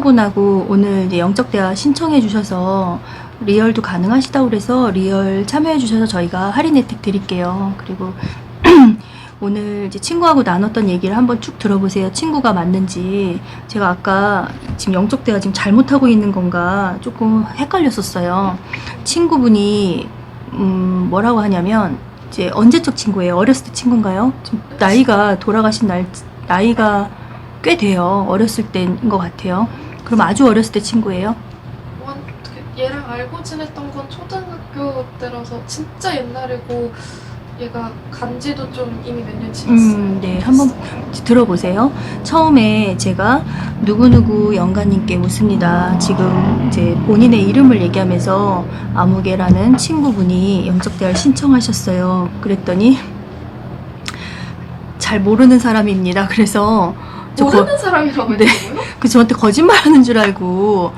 친구분하고 오늘 이제 영적 대화 신청해 주셔서 리얼도 가능하시다고 그래서 리얼 참여해 주셔서 저희가 할인 혜택 드릴게요. 그리고 오늘 이제 친구하고 나눴던 얘기를 한번 쭉 들어보세요. 친구가 맞는지. 제가 아까 지금 영적 대화 지금 잘못하고 있는 건가 조금 헷갈렸었어요. 친구분이 음, 뭐라고 하냐면 이제 언제적 친구예요? 어렸을 때 친구인가요? 지금 나이가 돌아가신 날 나이가 꽤 돼요. 어렸을 때인 것 같아요. 그럼 아주 어렸을 때 친구예요? 뭐 얘랑 알고 지냈던 건 초등학교 때라서 진짜 옛날이고 얘가 간지도 좀 이미 몇 년 지났어요. 음, 네. 한번 들어보세요. 처음에 제가 누구누구 영가님께 묻습니다. 지금 이제 본인의 이름을 얘기하면서 아무개라는 친구분이 영적대화를 신청하셨어요. 그랬더니 잘 모르는 사람입니다. 그래서 저 거- 모르는 사람이라고 네. 했다고요? 그 저한테 거짓말하는 줄 알고.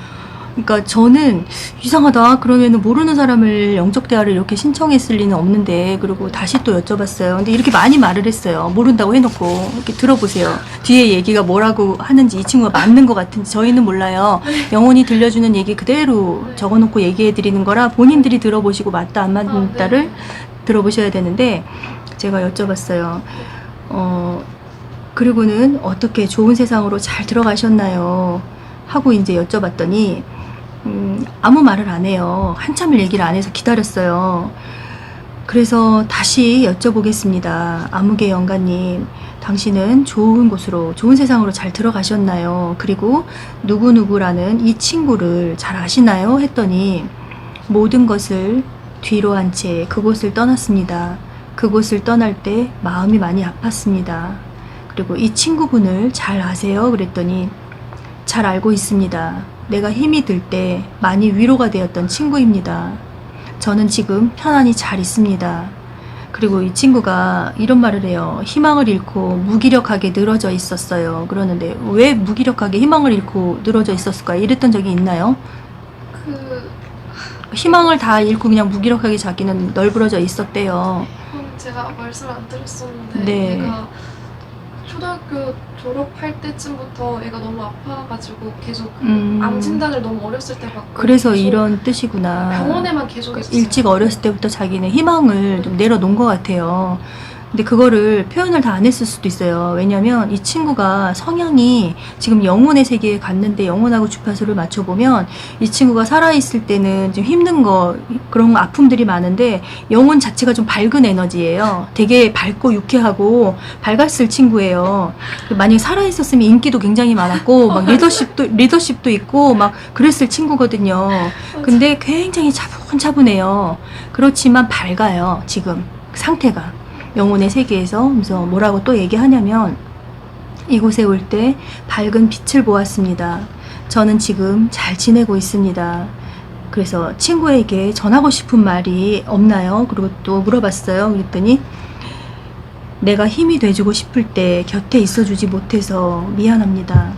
그러니까 저는 이상하다. 그러면은 모르는 사람을 영적 대화를 이렇게 신청했을 리는 없는데 그리고 다시 또 여쭤봤어요. 근데 이렇게 많이 말을 했어요. 모른다고 해놓고. 이렇게 들어보세요. 뒤에 얘기가 뭐라고 하는지 이 친구가 맞는 것 같은지 저희는 몰라요. 영혼이 들려주는 얘기 그대로 적어놓고 얘기해 드리는 거라 본인들이 들어보시고 맞다 안 아, 네. 맞다를 들어보셔야 되는데 제가 여쭤봤어요. 어 그리고는 어떻게 좋은 세상으로 잘 들어가셨나요? 하고 이제 여쭤봤더니 음, 아무 말을 안 해요. 한참을 얘기를 안 해서 기다렸어요. 그래서 다시 여쭤보겠습니다. 아무개 영가님, 당신은 좋은 곳으로, 좋은 세상으로 잘 들어가셨나요? 그리고 누구누구라는 이 친구를 잘 아시나요? 했더니 모든 것을 뒤로 한 채 그곳을 떠났습니다. 그곳을 떠날 때 마음이 많이 아팠습니다. 그리고 이 친구분을 잘 아세요? 그랬더니 잘 알고 있습니다. 내가 힘이 들 때 많이 위로가 되었던 친구입니다. 저는 지금 편안히 잘 있습니다. 그리고 이 친구가 이런 말을 해요. 희망을 잃고 무기력하게 늘어져 있었어요. 그러는데 왜 무기력하게 희망을 잃고 늘어져 있었을까? 이랬던 적이 있나요? 그 희망을 다 잃고 그냥 무기력하게 자기는 널브러져 있었대요. 그건 제가 말씀을 안 드렸었는데 네. 얘가 초등학교 졸업할 때쯤부터 애가 너무 아파가지고 계속 그 음. 암 진단을 너무 어렸을 때 받고 그래서 이런 뜻이구나. 병원에만 계속 있었어요. 일찍 어렸을 때부터 자기는 희망을 좀 내려놓은 것 같아요. 근데 그거를 표현을 다 안 했을 수도 있어요. 왜냐면 이 친구가 성향이 지금 영혼의 세계에 갔는데 영혼하고 주파수를 맞춰보면 이 친구가 살아있을 때는 좀 힘든 거, 그런 아픔들이 많은데 영혼 자체가 좀 밝은 에너지예요. 되게 밝고 유쾌하고 밝았을 친구예요. 만약에 살아있었으면 인기도 굉장히 많았고, 막 리더십도, 리더십도 있고, 막 그랬을 친구거든요. 근데 굉장히 차분차분해요. 그렇지만 밝아요, 지금. 상태가. 영혼의 세계에서. 그래서 뭐라고 또 얘기하냐면, 이곳에 올 때 밝은 빛을 보았습니다. 저는 지금 잘 지내고 있습니다. 그래서 친구에게 전하고 싶은 말이 없나요? 그리고 또 물어봤어요. 그랬더니, 내가 힘이 돼주고 싶을 때 곁에 있어주지 못해서 미안합니다.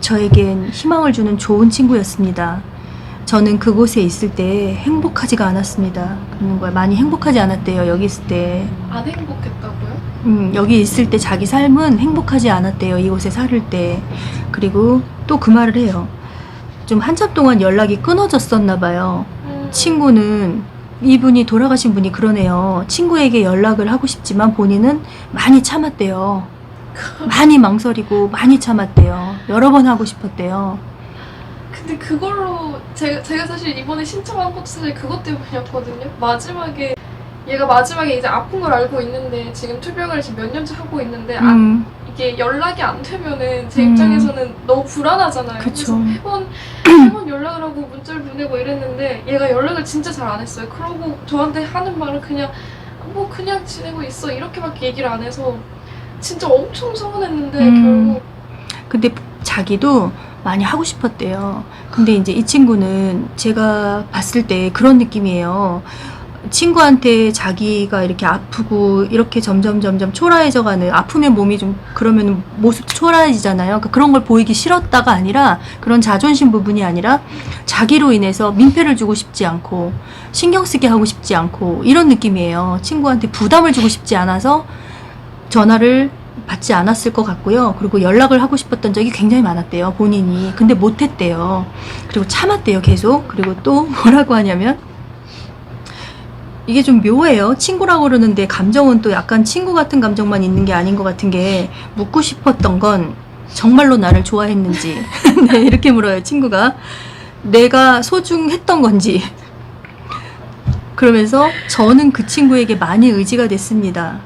저에겐 희망을 주는 좋은 친구였습니다. 저는 그곳에 있을 때 행복하지가 않았습니다. 그러는 거야. 많이 행복하지 않았대요. 여기 있을 때. 안 행복했다고요? 음, 여기 있을 때 자기 삶은 행복하지 않았대요. 이곳에 살을 때. 그리고 또 그 말을 해요. 좀 한참 동안 연락이 끊어졌었나 봐요. 음, 친구는 이분이 돌아가신 분이 그러네요. 친구에게 연락을 하고 싶지만 본인은 많이 참았대요. 많이 망설이고 많이 참았대요. 여러 번 하고 싶었대요. 근데 그걸로 제가, 제가 사실 이번에 신청한 것도 사실 그것 때문이었거든요. 마지막에 얘가 마지막에 이제 아픈 걸 알고 있는데 지금 투병을 지금 몇 년째 하고 있는데 안- 음, 이게 연락이 안 되면은 제 음. 입장에서는 너무 불안하잖아요. 그쵸. 그래서 매번 매번 연락을 하고 문자를 보내고 이랬는데 얘가 연락을 진짜 잘 안 했어요. 그러고 저한테 하는 말은 그냥 뭐 그냥 지내고 있어 이렇게밖에 얘기를 안 해서 진짜 엄청 서운했는데 음. 결국 근데 자기도 많이 하고 싶었대요. 근데 이제 이 친구는 제가 봤을 때 그런 느낌이에요. 친구한테 자기가 이렇게 아프고 이렇게 점점 점점 초라해져가는 아프면 몸이 좀 그러면 모습도 초라해지잖아요. 그러니까 그런 걸 보이기 싫었다가 아니라 그런 자존심 부분이 아니라 자기로 인해서 민폐를 주고 싶지 않고 신경 쓰게 하고 싶지 않고 이런 느낌이에요. 친구한테 부담을 주고 싶지 않아서 전화를 받지 않았을 것 같고요. 그리고 연락을 하고 싶었던 적이 굉장히 많았대요, 본인이. 근데 못했대요. 그리고 참았대요, 계속. 그리고 또 뭐라고 하냐면, 이게 좀 묘해요. 친구라고 그러는데 감정은 또 약간 친구 같은 감정만 있는 게 아닌 것 같은 게 묻고 싶었던 건 정말로 나를 좋아했는지. 네, 이렇게 물어요, 친구가. 내가 소중했던 건지. 그러면서 저는 그 친구에게 많이 의지가 됐습니다.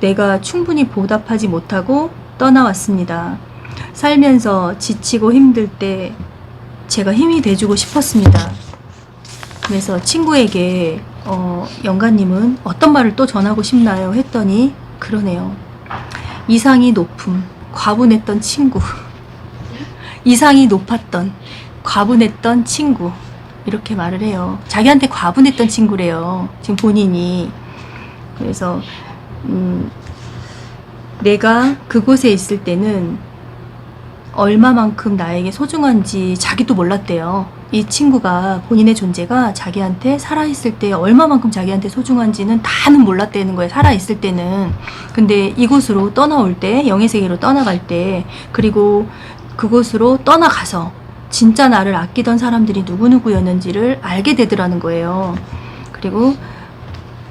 내가 충분히 보답하지 못하고 떠나왔습니다. 살면서 지치고 힘들 때 제가 힘이 돼주고 싶었습니다. 그래서 친구에게 어, 영가님은 어떤 말을 또 전하고 싶나요? 했더니 그러네요. 이상이 높음, 과분했던 친구. 이상이 높았던, 과분했던 친구. 이렇게 말을 해요. 자기한테 과분했던 친구래요. 지금 본인이. 그래서 음, 내가 그곳에 있을 때는 얼마만큼 나에게 소중한지 자기도 몰랐대요. 이 친구가 본인의 존재가 자기한테 살아있을 때 얼마만큼 자기한테 소중한지는 다는 몰랐다는 거예요. 살아있을 때는. 근데 이곳으로 떠나올 때, 영의 세계로 떠나갈 때, 그리고 그곳으로 떠나가서 진짜 나를 아끼던 사람들이 누구누구였는지를 알게 되더라는 거예요. 그리고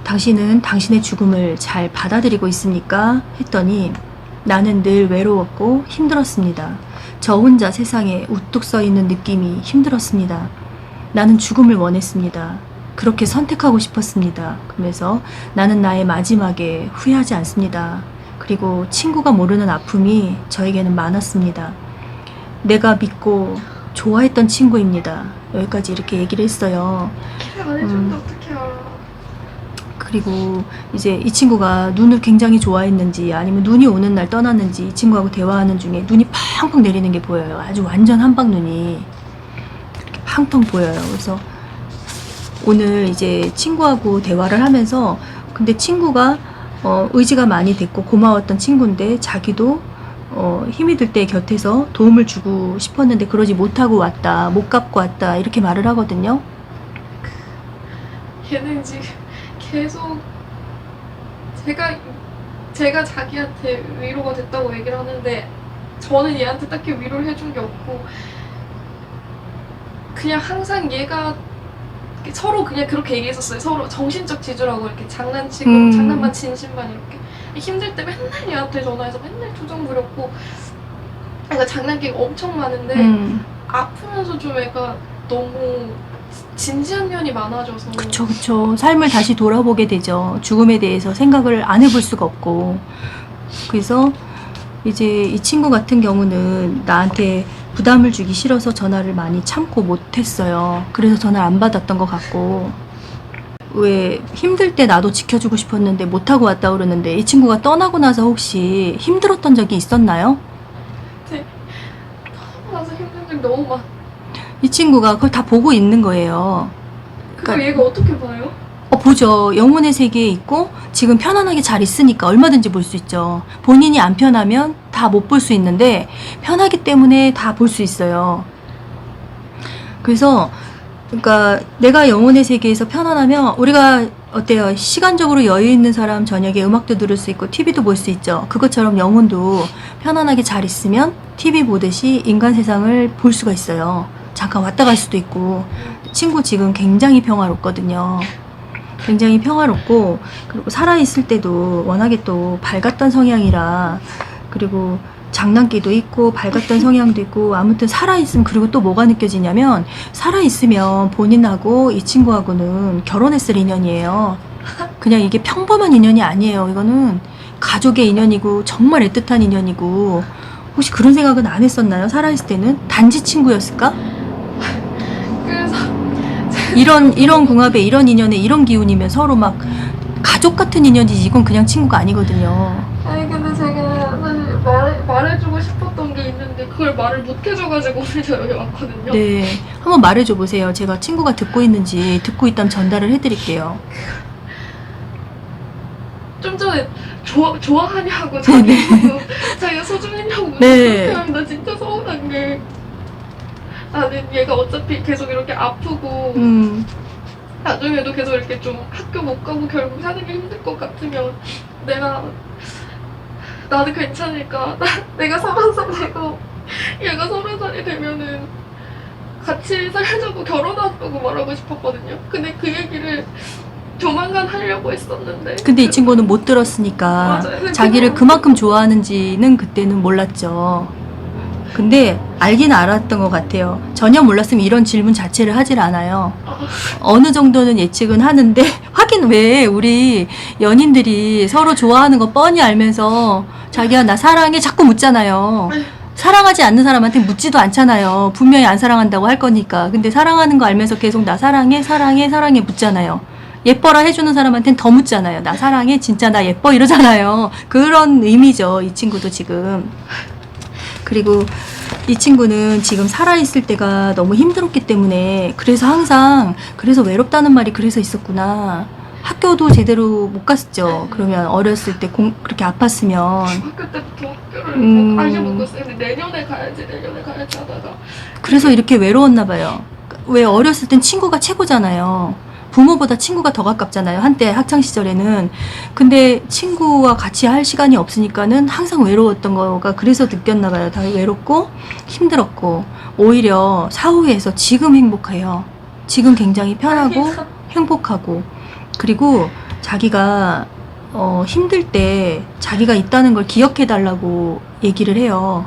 당신은 당신의 죽음을 잘 받아들이고 있습니까? 했더니 나는 늘 외로웠고 힘들었습니다. 저 혼자 세상에 우뚝 서 있는 느낌이 힘들었습니다. 나는 죽음을 원했습니다. 그렇게 선택하고 싶었습니다. 그러면서 나는 나의 마지막에 후회하지 않습니다. 그리고 친구가 모르는 아픔이 저에게는 많았습니다. 내가 믿고 좋아했던 친구입니다. 여기까지 이렇게 얘기를 했어요. 안 해주는데 어떻게 알아? 그리고 이제 이 친구가 눈을 굉장히 좋아했는지 아니면 눈이 오는 날 떠났는지 이 친구하고 대화하는 중에 눈이 팡팡 내리는 게 보여요. 아주 완전 한방 눈이 이렇게 팡팡 보여요. 그래서 오늘 이제 친구하고 대화를 하면서 근데 친구가 어, 의지가 많이 됐고 고마웠던 친구인데 자기도 어, 힘이 들 때 곁에서 도움을 주고 싶었는데 그러지 못하고 왔다, 못 갚고 왔다 이렇게 말을 하거든요. 얘는 지금 계속 제가 제가 자기한테 위로가 됐다고 얘기를 하는데 저는 얘한테 딱히 위로를 해준 게 없고 그냥 항상 얘가 서로 그냥 그렇게 얘기했었어요. 서로 정신적 지주라고 이렇게 장난치고 음. 장난만 진심만 이렇게 힘들 때 맨날 얘한테 전화해서 맨날 투정 부렸고 애가 장난기가 엄청 많은데 음, 아프면서 좀 애가 너무 진지한 면이 많아져서 그쵸, 그쵸. 삶을 다시 돌아보게 되죠. 죽음에 대해서 생각을 안 해볼 수가 없고. 그래서 이제 이 친구 같은 경우는 나한테 부담을 주기 싫어서 전화를 많이 참고 못했어요. 그래서 전화를 안 받았던 것 같고. 왜 힘들 때 나도 지켜주고 싶었는데 못하고 왔다 그러는데 이 친구가 떠나고 나서 혹시 힘들었던 적이 있었나요? 나서 힘든 적 너무 많아. 이 친구가 그걸 다 보고 있는 거예요. 그걸 그러니까- 얘가 어떻게 봐요? 어, 보죠. 영혼의 세계에 있고 지금 편안하게 잘 있으니까 얼마든지 볼 수 있죠. 본인이 안 편하면 다 못 볼 수 있는데 편하기 때문에 다 볼 수 있어요. 그래서 그러니까 내가 영혼의 세계에서 편안하면 우리가 어때요? 시간적으로 여유 있는 사람 저녁에 음악도 들을 수 있고 TV도 볼 수 있죠. 그것처럼 영혼도 편안하게 잘 있으면 TV 보듯이 인간 세상을 볼 수가 있어요. 잠깐 왔다 갈 수도 있고 친구 지금 굉장히 평화롭거든요. 굉장히 평화롭고 그리고 살아 있을 때도 워낙에 또 밝았던 성향이라 그리고 장난기도 있고 밝았던 성향도 있고 아무튼 살아 있으면 그리고 또 뭐가 느껴지냐면 살아 있으면 본인하고 이 친구하고는 결혼했을 인연이에요. 그냥 이게 평범한 인연이 아니에요. 이거는 가족의 인연이고 정말 애틋한 인연이고 혹시 그런 생각은 안 했었나요? 살아 있을 때는 단지 친구였을까? 이런 이런 궁합에 이런 인연에 이런 기운이면 서로 막 가족 같은 인연이지 이건 그냥 친구가 아니거든요. 아니 근데 제가 사실 말, 말해주고 싶었던 게 있는데 그걸 말을 못 해줘가지고 오늘 저 여기 왔거든요. 네, 한번 말해줘 보세요. 제가 친구가 듣고 있는지 듣고 있다면 전달을 해드릴게요. 좀 전에 좋아, 좋아하냐고 자기 자기가 소중했냐고 네. 그렇게 하면 나 진짜 서운한 게 나는 얘가 어차피 계속 이렇게 아프고 음, 나중에도 계속 이렇게 좀 학교 못 가고 결국 사는 게 힘들 것 같으면 내가 나도 괜찮을까? 나, 내가 서른 살 되고 얘가 서른 살이 되면은 같이 살자고 결혼하자고 말하고 싶었거든요. 근데 그 얘기를 조만간 하려고 했었는데. 근데 이 친구는 못 들었으니까 맞아요. 자기를 그만큼 좋아하는지는 그때는 몰랐죠. 근데 알긴 알았던 것 같아요. 전혀 몰랐으면 이런 질문 자체를 하질 않아요. 아, 어느 정도는 예측은 하는데 하긴 왜 우리 연인들이 서로 좋아하는 거 뻔히 알면서 자기야 나 사랑해 자꾸 묻잖아요. 사랑하지 않는 사람한테 묻지도 않잖아요. 분명히 안 사랑한다고 할 거니까. 근데 사랑하는 거 알면서 계속 나 사랑해 사랑해 사랑해 묻잖아요. 예뻐라 해주는 사람한테는 더 묻잖아요. 나 사랑해 진짜 나 예뻐 이러잖아요. 그런 의미죠. 이 친구도 지금. 그리고 이 친구는 지금 살아있을 때가 너무 힘들었기 때문에 그래서 항상 그래서 외롭다는 말이 그래서 있었구나. 학교도 제대로 못 갔었죠. 그러면 어렸을 때 공, 그렇게 아팠으면 중학교 때부터 학교를 음. 뭐 알지 못했는데 내년에 가야지 내년에 가야지 하다가 그래서 이렇게 외로웠나 봐요. 왜 어렸을 땐 친구가 최고잖아요. 부모보다 친구가 더 가깝잖아요. 한때 학창 시절에는. 근데 친구와 같이 할 시간이 없으니까는 항상 외로웠던 거가 그래서 느꼈나 봐요. 다 외롭고 힘들었고 오히려 사후에서 지금 행복해요. 지금 굉장히 편하고 행복하고 그리고 자기가 어, 힘들 때 자기가 있다는 걸 기억해 달라고 얘기를 해요.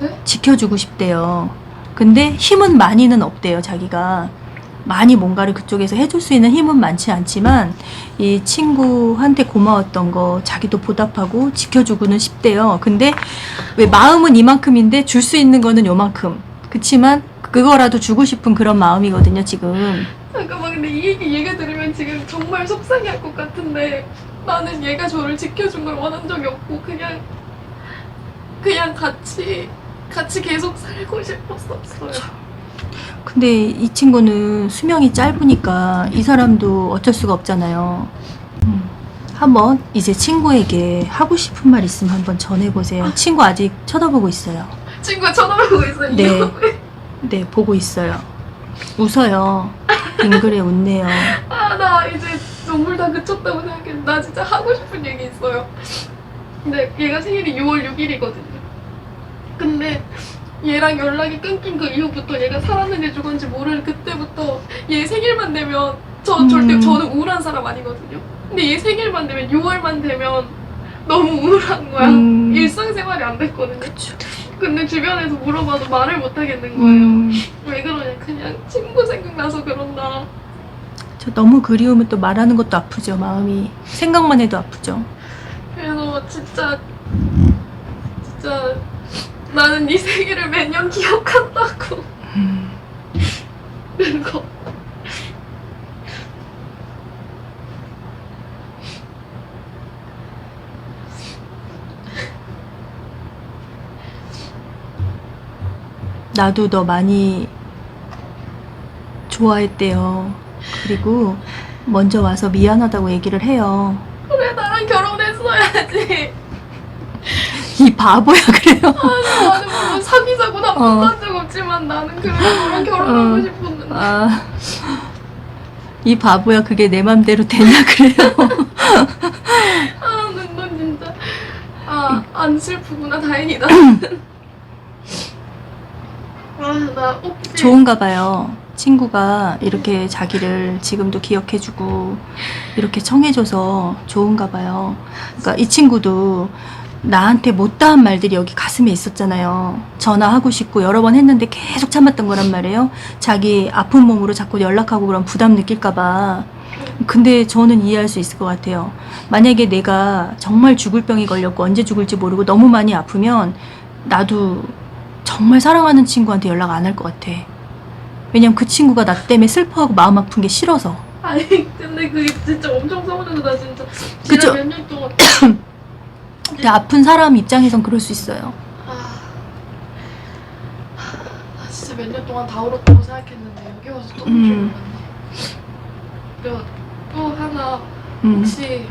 네? 지켜주고 싶대요. 근데 힘은 많이는 없대요, 자기가. 많이 뭔가를 그쪽에서 해줄 수 있는 힘은 많지 않지만 이 친구한테 고마웠던 거 자기도 보답하고 지켜주고는 싶대요. 근데 왜 마음은 이만큼인데 줄 수 있는 거는 요만큼. 그치만 그거라도 주고 싶은 그런 마음이거든요, 지금. 잠깐만 근데 이 얘기 얘기 들으면 지금 정말 속상해할 것 같은데 나는 얘가 저를 지켜준 걸 원한 적이 없고 그냥 그냥 같이 같이 계속 살고 싶었었어요. 근데 이 친구는 수명이 짧으니까 이 사람도 어쩔 수가 없잖아요. 음. 한번 이제 친구에게 하고 싶은 말 있으면 한번 전해보세요. 친구 아직 쳐다보고 있어요. 친구가 쳐다보고 있어요. 네. 네, 보고 있어요. 웃어요. 빙그레 웃네요. 아, 나 이제 눈물 다 그쳤다고 생각했는데 나 진짜 하고 싶은 얘기 있어요. 근데 얘가 생일이 6월 6일이거든요. 근데 얘랑 연락이 끊긴 그 이후부터 얘가 살았는지 죽었는지 모르는 그때부터 얘 생일만 되면 저 음. 절대 저는 우울한 사람 아니거든요. 근데 얘 생일만 되면 6월만 되면 너무 우울한 거야. 음. 일상생활이 안 됐거든요. 그쵸. 근데 주변에서 물어봐도 말을 못 하겠는 거예요. 음, 왜 그러냐? 그냥 친구 생각나서 그런다. 저 너무 그리우면 또 말하는 것도 아프죠, 마음이. 생각만 해도 아프죠. 그래서 진짜 진짜 나는 네 생일을 매년 기억한다고 음. 그거 나도 너 많이 좋아했대요. 그리고 먼저 와서 미안하다고 얘기를 해요. 그래 나랑 결혼했어야지 이 바보야 그래요. 아니 나는 물론 사귀자고 나 어. 못한 적 없지만 나는 그래도 너랑 결혼하고 어. 싶었는데 아, 이 바보야 그게 내 맘대로 되냐 그래요. 아넌 넌 진짜 아 안 슬프구나 다행이다 아나 혹시 좋은가 봐요. 친구가 이렇게 자기를 지금도 기억해주고 이렇게 청해줘서 좋은가 봐요. 그러니까 이 친구도 나한테 못다한 말들이 여기 가슴에 있었잖아요. 전화하고 싶고 여러 번 했는데 계속 참았던 거란 말이에요. 자기 아픈 몸으로 자꾸 연락하고 그럼 부담 느낄까봐. 근데 저는 이해할 수 있을 것 같아요. 만약에 내가 정말 죽을 병이 걸렸고 언제 죽을지 모르고 너무 많이 아프면 나도 정말 사랑하는 친구한테 연락 안 할 것 같아. 왜냐면 그 친구가 나 때문에 슬퍼하고 마음 아픈 게 싫어서. 아니 근데 그게 진짜 엄청 서운해서 나 진짜 그쵸? 지난 몇년 동안 근데 아픈 사람 입장에선 그럴 수 있어요. 아, 나 진짜 몇 년 동안 다 울었다고 생각했는데 여기 와서 또 음. 울줄 몰랐네. 그리고 또 하나 음. 혹시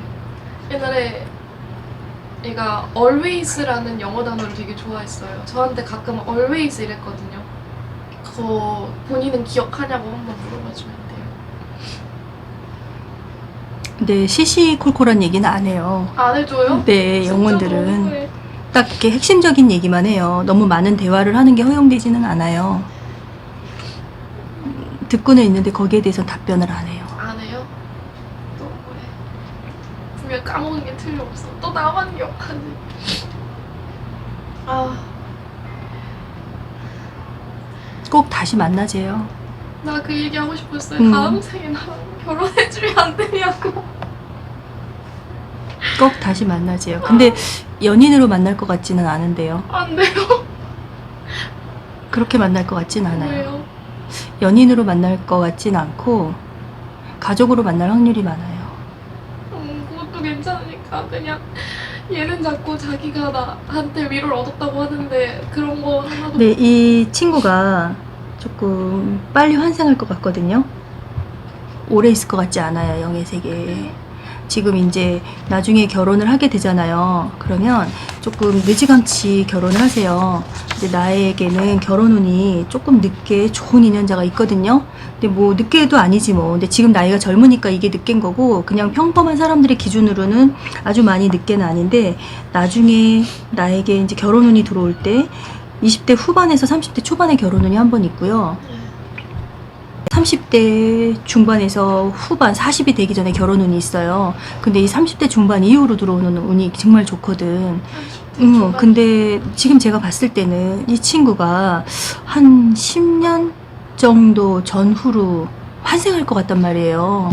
옛날에 얘가 always라는 영어 단어를 되게 좋아했어요. 저한테 가끔 always 이랬거든요. 그거 본인은 기억하냐고 한번 물어봐 주면 근데 시시콜콜한 얘기는 안 해요. 안 해줘요? 네, 진짜 영혼들은 너무해. 딱 이렇게 핵심적인 얘기만 해요. 너무 많은 대화를 하는 게 허용되지는 않아요. 음, 듣고는 있는데 거기에 대해서 답변을 안 해요. 안 해요? 너무해. 분명 까먹은 게 틀림없어. 또 나만 기억하지. 아, 꼭 다시 만나재요. 나 그 얘기 하고 싶었어요. 음. 다음 생에 나랑 결혼 해주면 안 되냐고. 꼭 다시 만나재요. 근데 연인으로 만날 것 같지는 않은데요. 안 돼요. 그렇게 만날 것 같진 않아요. 왜요? 연인으로 만날 것 같진 않고 가족으로 만날 확률이 많아요. 음, 그것도 괜찮으니까 그냥 얘는 자꾸 자기가 나한테 위로를 얻었다고 하는데 그런 거 하나도 근데 이 친구가 조금 빨리 환생할 것 같거든요. 오래 있을 것 같지 않아요, 영의 세계에. 지금 이제 나중에 결혼을 하게 되잖아요. 그러면 조금 늦지감치 결혼을 하세요. 근데 나에게는 결혼 운이 조금 늦게 좋은 인연자가 있거든요. 근데 뭐 늦게도 아니지 뭐. 근데 지금 나이가 젊으니까 이게 늦게인 거고 그냥 평범한 사람들의 기준으로는 아주 많이 늦게는 아닌데 나중에 나에게 이제 결혼 운이 들어올 때 20대 후반에서 30대 초반에 결혼 운이 한 번 있고요. 30대 중반에서 후반 40이 되기 전에 결혼 운이 있어요. 근데 이 30대 중반 이후로 들어오는 운이 정말 좋거든. 음, 근데 지금 제가 봤을 때는 이 친구가 한 10년 정도 전후로 환생할 것 같단 말이에요.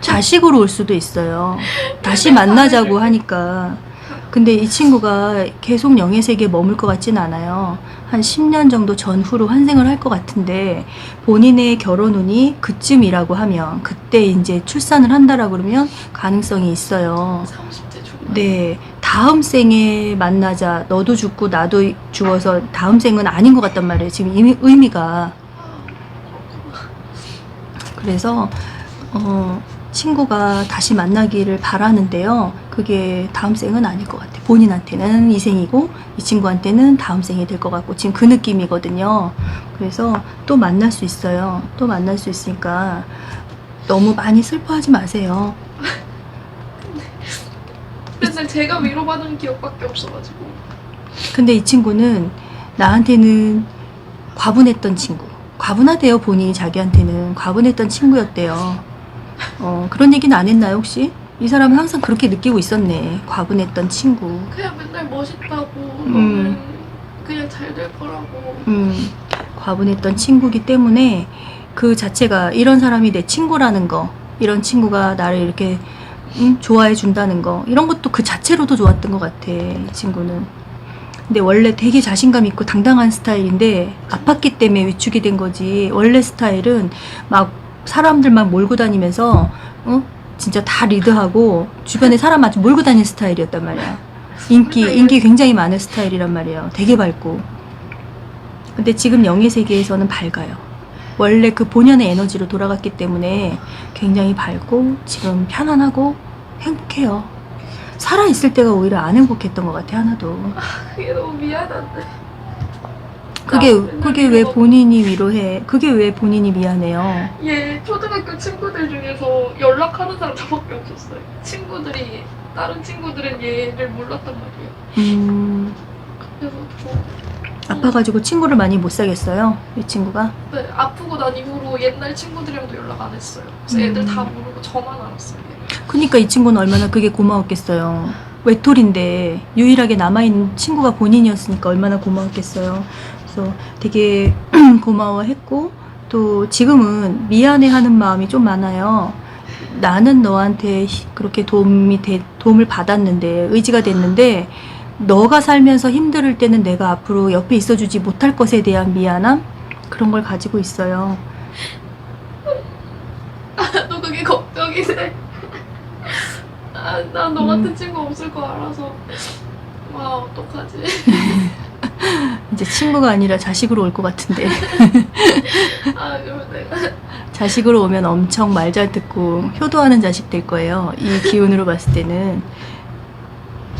자식으로 올 수도 있어요. 다시 만나자고 하니까. 근데 이 친구가 계속 영의 세계에 머물 것 같진 않아요. 한 10년 정도 전후로 환생을 할 것 같은데 본인의 결혼 운이 그쯤이라고 하면 그때 이제 출산을 한다라고 그러면 가능성이 있어요. 30대 중반 네. 다음 생에 만나자. 너도 죽고 나도 죽어서 다음 생은 아닌 것 같단 말이에요. 지금 이미, 의미가. 아, 그래서, 어, 친구가 다시 만나기를 바라는데요. 그게 다음 생은 아닐 것 같아요. 본인한테는 이 생이고, 이 친구한테는 다음 생이 될 것 같고, 지금 그 느낌이거든요. 그래서 또 만날 수 있어요. 또 만날 수 있으니까 너무 많이 슬퍼하지 마세요. 맨날 제가 위로받은 기억밖에 없어가지고 근데 이 친구는 나한테는 과분했던 친구. 과분하대요, 본인이 자기한테는. 과분했던 친구였대요. 어, 그런 얘기는 안 했나요, 혹시? 이 사람은 항상 그렇게 느끼고 있었네. 과분했던 친구. 그냥 맨날 멋있다고 음. 너는 그냥 잘 될 거라고 음, 과분했던 친구기 때문에 그 자체가 이런 사람이 내 친구라는 거, 이런 친구가 나를 이렇게 음, 좋아해 준다는 거, 이런 것도 그 자체로도 좋았던 것 같아, 이 친구는. 근데 원래 되게 자신감 있고 당당한 스타일인데 아팠기 때문에 위축이 된 거지. 원래 스타일은 막 사람들만 몰고 다니면서, 어? 진짜 다 리드하고 주변에 사람 아주 몰고 다니는 스타일이었단 말이야. 인기, 인기 굉장히 많은 스타일이란 말이에요. 되게 밝고. 근데 지금 영의 세계에서는 밝아요. 원래 그 본연의 에너지로 돌아갔기 때문에 굉장히 밝고 지금 편안하고 행복해요. 살아 있을 때가 오히려 안 행복했던 것 같아, 하나도. 그게 너무 미안한데 그게, 나 맨날 그게 왜 위로- 본인이 위로해? 그게 왜 본인이 미안해요? 얘 초등학교 친구들 중에서 연락하는 사람 저밖에 없었어요 친구들이 다른 친구들은 얘를 몰랐단 말이에요 음, 그래서 저 아파가지고 친구를 많이 못 사겠어요, 이 친구가. 네, 아프고 난 이후로 옛날 친구들이랑도 연락 안 했어요 그래서 음. 애들 다 모르고 저만 알았어요 얘. 그니까 이 친구는 얼마나 그게 고마웠겠어요. 외톨인데 유일하게 남아있는 친구가 본인이었으니까 얼마나 고마웠겠어요. 그래서 되게 고마워했고 또 지금은 미안해하는 마음이 좀 많아요. 나는 너한테 히- 그렇게 도움이 돼, 도움을 받았는데 의지가 됐는데 너가 살면서 힘들 때는 내가 앞으로 옆에 있어주지 못할 것에 대한 미안함 그런 걸 가지고 있어요. 또 그게 걱정이 돼. 아, 난너 음. 같은 친구 없을 거 알아서. 와, 어떡하지? 이제 친구가 아니라 자식으로 올 것 같은데. 아, 내가. 자식으로 오면 엄청 말 잘 듣고 효도하는 자식 될 거예요. 이 기운으로 봤을 때는.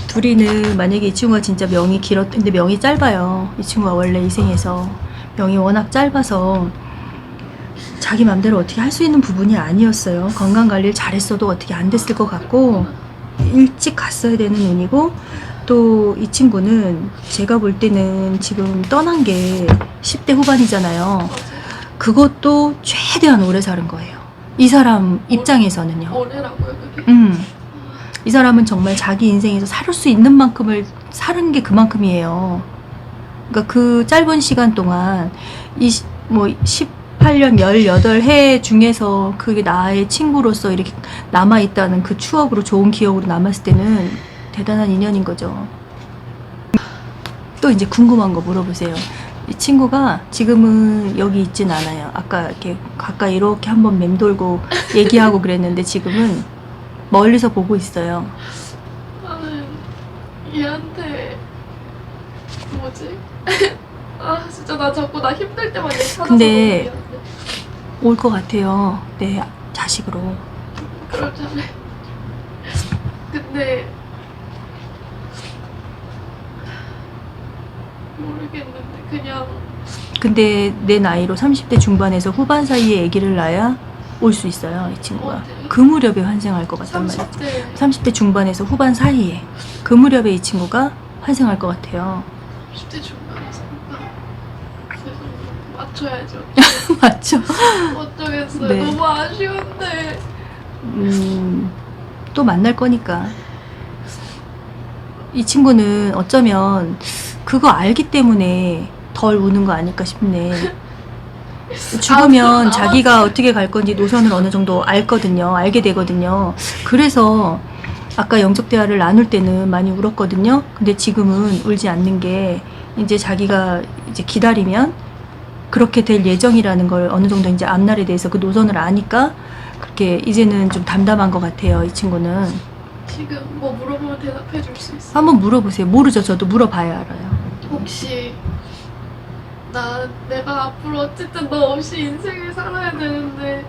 둘이는 만약에 이 친구가 진짜 명이 길었, 근데 명이 짧아요. 이 친구가 원래 이 생에서. 명이 워낙 짧아서 자기 맘대로 어떻게 할 수 있는 부분이 아니었어요. 건강 관리를 잘했어도 어떻게 안 됐을 것 같고 일찍 갔어야 되는 운이고 또 이 친구는 제가 볼 때는 지금 떠난 게 10대 후반이잖아요. 그것도 최대한 오래 사는 거예요. 이 사람 입장에서는요. 음. 이 사람은 정말 자기 인생에서 살을 수 있는 만큼을 사는 게 그만큼이에요. 그러니까 그 짧은 시간 동안 이뭐 18년 18해 중에서 그게 나의 친구로서 이렇게 남아 있다는 그 추억으로 좋은 기억으로 남았을 때는 대단한 인연인 거죠. 또 이제 궁금한 거 물어보세요. 이 친구가 지금은 여기 있진 않아요. 아까 이렇게 가까이 이렇게 한번 맴돌고 얘기하고 그랬는데 지금은 멀리서 보고 있어요. 나는 얘한테 뭐지? 아 진짜 나 자꾸 나 힘들 때만 얘 찾아서 근데-. 올 것 같아요. 내 자식으로. 그렇잖아요. 근데 모르겠는데 그냥 근데 내 나이로 30대 중반에서 후반 사이에 아기를 낳아야 올 수 있어요. 이 친구가. 어디? 그 무렵에 환생할 것 같단. 30대 30대 중반에서 후반 사이에 그 무렵에 이 친구가 환생할 것 같아요. 30대 중반에서 그래서 맞춰야죠. 맞죠? 어쩌겠어요. 네. 너무 아쉬운데. 음, 또 만날 거니까. 이 친구는 어쩌면 그거 알기 때문에 덜 우는 거 아닐까 싶네. 죽으면 아, 자기가 어떻게 갈 건지 노선을 어느 정도 알거든요. 알게 되거든요. 그래서 아까 영적 대화를 나눌 때는 많이 울었거든요. 근데 지금은 울지 않는 게 이제 자기가 이제 기다리면 그렇게 될 예정이라는 걸 어느 정도 이제 앞날에 대해서 그 노선을 아니까 그렇게 이제는 좀 담담한 것 같아요. 이 친구는 지금 뭐 물어보면 대답해 줄 수 있어. 한번 물어보세요. 모르죠. 저도 물어봐야 알아요. 혹시 나 내가 앞으로 어쨌든 너 없이 인생을 살아야 되는데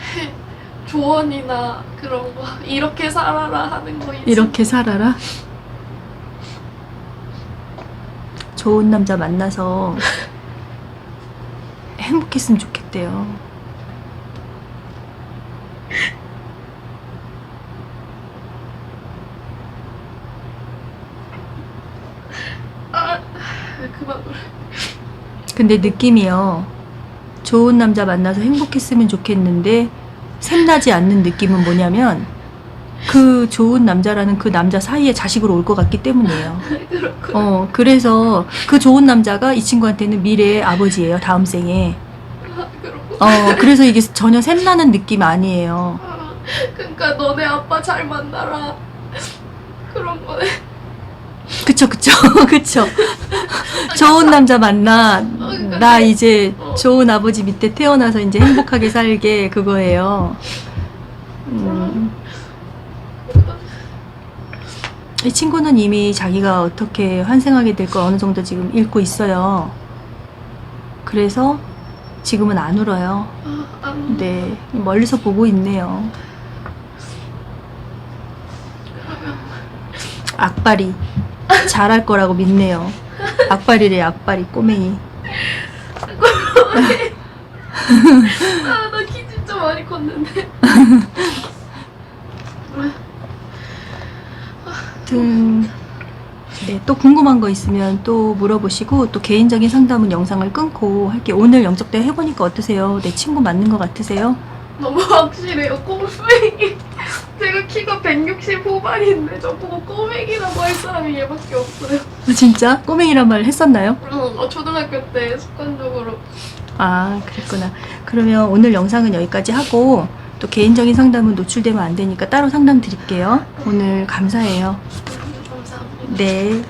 조언이나 그런 거 이렇게 살아라 하는 거 있어? 이렇게 살아라. 좋은 남자 만나서 행복했으면 좋겠대요. 아 그만 그래. 근데 느낌이요. 좋은 남자 만나서 행복했으면 좋겠는데 샘나지 않는 느낌은 뭐냐면 그 좋은 남자라는 그 남자 사이에 자식으로 올 것 같기 때문이에요. 어, 그래서 그 좋은 남자가 이 친구한테는 미래의 아버지예요. 다음 생에. 아, 어, 그래서 이게 전혀 샘나는 느낌 아니에요. 아, 그러니까 너네 아빠 잘 만나라 그런 거네. 그쵸, 그쵸, 그쵸. 좋은 남자 만나. 나 이제 좋은 아버지 밑에 태어나서 이제 행복하게 살게 그거예요. 음, 이 친구는 이미 자기가 어떻게 환생하게 될 걸 어느 정도 지금 읽고 있어요. 그래서 지금은 안 울어요. 네, 멀리서 보고 있네요. 악발이 잘할 거라고 믿네요. 악발이래, 악발이 꼬맹이. 아, 나 키 진짜 많이 컸는데. 아무튼 네, 또 궁금한 거 있으면 또 물어보시고 또 개인적인 상담은 영상을 끊고 할게 오늘 영적대 해보니까 어떠세요? 내 친구 맞는 거 같으세요? 너무 확실해요. 꼬맹이. 제가 키가 160 후반인데 저보고 꼬맹이라고 할 사람이 얘밖에 없어요. 아, 진짜? 꼬맹이란 말 했었나요? 응, 어, 초등학교 때 습관적으로. 아 그랬구나 그러면 오늘 영상은 여기까지 하고 또 개인적인 상담은 노출되면 안 되니까 따로 상담 드릴게요 오늘 감사해요 감사합니다. 네